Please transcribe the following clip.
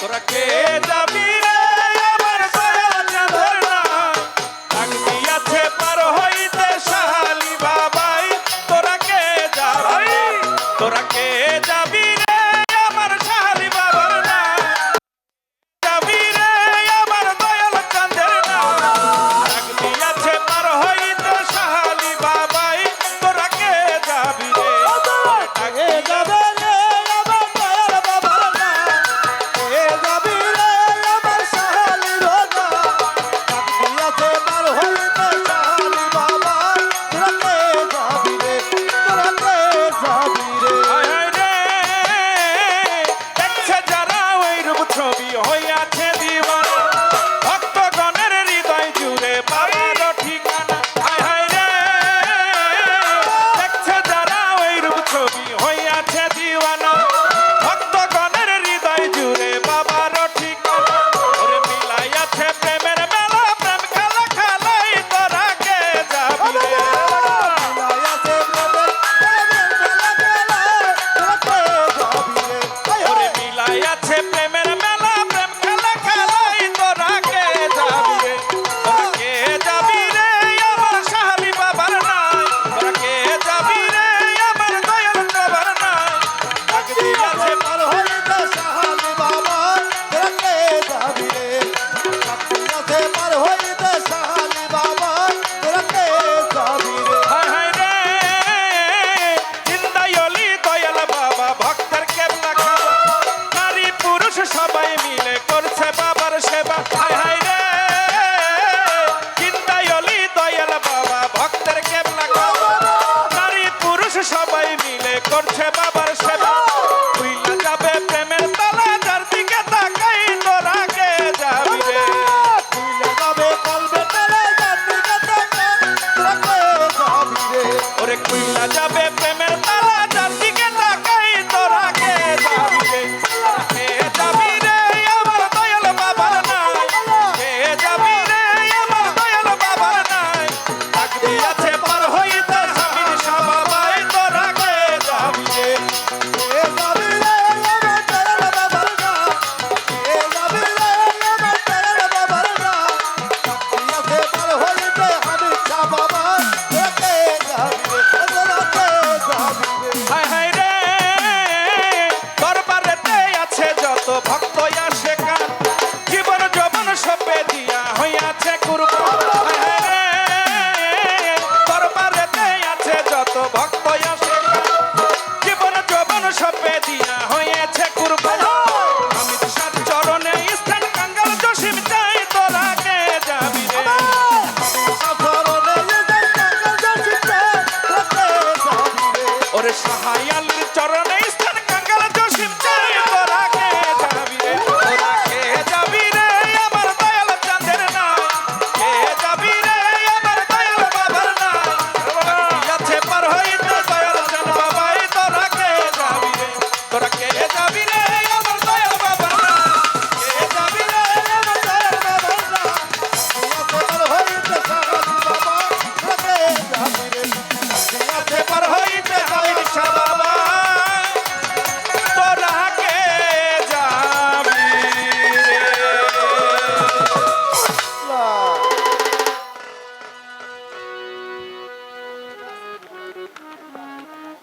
Por aquella vida. প্রেমে করছে ভক্ত আসে কান জীবন যবন সপে দিয়া হইয়াছে কুরব দরবারেতে আছে যত ভক্ত আসে জীবন যবন সপে দিয়া